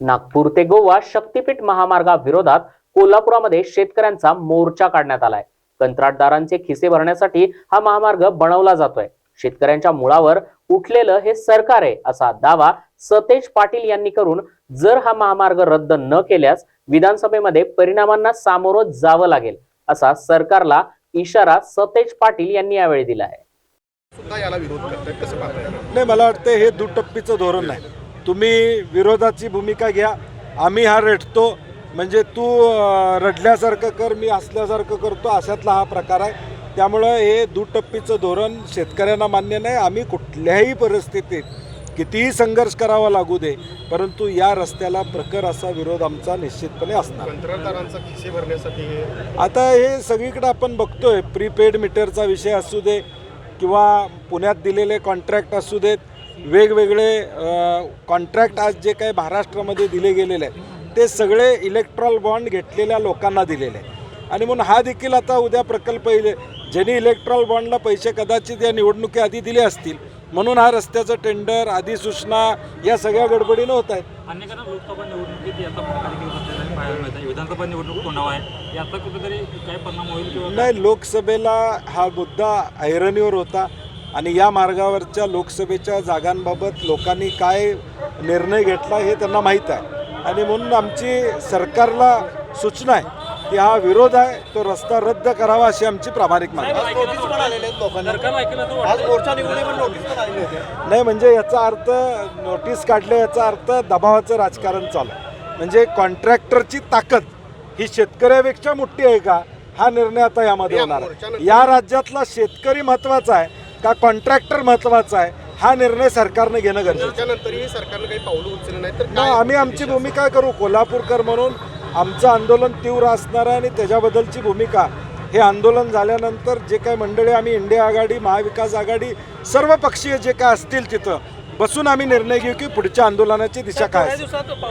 नागपूर ते गोवा शक्तीपीठ महामार्गाविरोधात कोल्हापुरामध्ये शेतकऱ्यांचा मोर्चा काढण्यात आलाय. कंत्राटदारांचे खिसे भरण्यासाठी हा महामार्ग बनवला जातोय. शेतकऱ्यांच्या मुळावर उठलेलं हे सरकार आहे असा दावा सतेज पाटील यांनी करून जर हा महामार्ग रद्द न केल्यास विधानसभेमध्ये परिणामांना सामोरं जावं लागेल असा सरकारला इशारा सतेज पाटील यांनी यावेळी दिला आहे. सुद्धा याला विरोध करतायत कसं पाहताय? नाही मला वाटतं हे दुटप्पीचं धोरण नाही. तुम्ही विरोधाची भूमिका घ्या आम्ही हा रेटतो म्हणजे तू रडल्यासारखं कर मी हसल्यासारखं करतो अशातला हा प्रकार आहे. त्यामुळं हे दुटप्पीचं धोरण शेतकऱ्यांना मान्य नाही. आम्ही कुठल्याही परिस्थितीत कितीही संघर्ष करावा लागू दे परंतु या रस्त्याला प्रखर असा विरोध आमचा निश्चितपणे असणार. कंत्राटदारांचा खिसे भरण्यासाठी आता हे सगळीकडे आपण बघतोय. प्रीपेड मीटरचा विषय असू दे किंवा पुण्यात दिलेले कॉन्ट्रॅक्ट असू देत वेगवेगळे कॉन्ट्रॅक्ट आज जे काही महाराष्ट्रामध्ये दिले गेलेले आहेत ते सगळे इलेक्ट्रॉल बॉन्ड घेतलेल्या लोकांना दिलेले आहे आणि म्हणून हा देखील आता उद्या प्रकल्प येईल ज्यांनी इलेक्ट्रॉल बॉन्डला पैसे कदाचित या निवडणुकीआधी दिले असतील म्हणून हा रस्त्याचं टेंडर अधिसूचना या सगळ्या गडबडीनं होत आहेत. अनेकांना लोकसभा निवडणुकीत याचा प्रकार आपल्याला पाहायला मिळतं विधानसभा निवडणूक तोंडावा आहे. याचा कुठेतरी काय परिणाम होईल किंवा काय? नाही लोकसभेला हा मुद्दा ऐरणीवर होता. आणि या मार्गावरच्या लोकसभेच्या जागांबाबत लोकांनी काय निर्णय घेतला हे त्यांना माहीत आहे. आणि म्हणून आमची सरकारला सूचना आहे की हा विरोध आहे तो रस्ता रद्द करावा अशी आमची प्रामाणिक मागणी आहे. सरकारला ऐकलं तर वाटतं नाही म्हणजे याचा अर्थ नोटीस काढले याचा अर्थ दबावाचं राजकारण चालू आहे. म्हणजे कॉन्ट्रॅक्टरची ताकद ही शेतकऱ्यापेक्षा मोठी आहे का? हा निर्णय आता यामध्ये होणार आहे. या राज्यातला शेतकरी महत्त्वाचा आहे. का कॉन्ट्रॅक्टर महत्त्वाचा आहे हा निर्णय सरकारने घेणं गरजेचं सरकारनं काही पावलं उचलली नाही तर आम्ही आमची भूमिका करू कोल्हापूरकर म्हणून आमचं आंदोलन तीव्र असणार आहे आणि त्याच्याबद्दलची भूमिका. हे आंदोलन झाल्यानंतर जे काही मंडळी आम्ही इंडिया आघाडी महाविकास आघाडी सर्व पक्षीय जे काय असतील तिथं बसून आम्ही निर्णय घेऊ की पुढच्या आंदोलनाची दिशा काय असेल.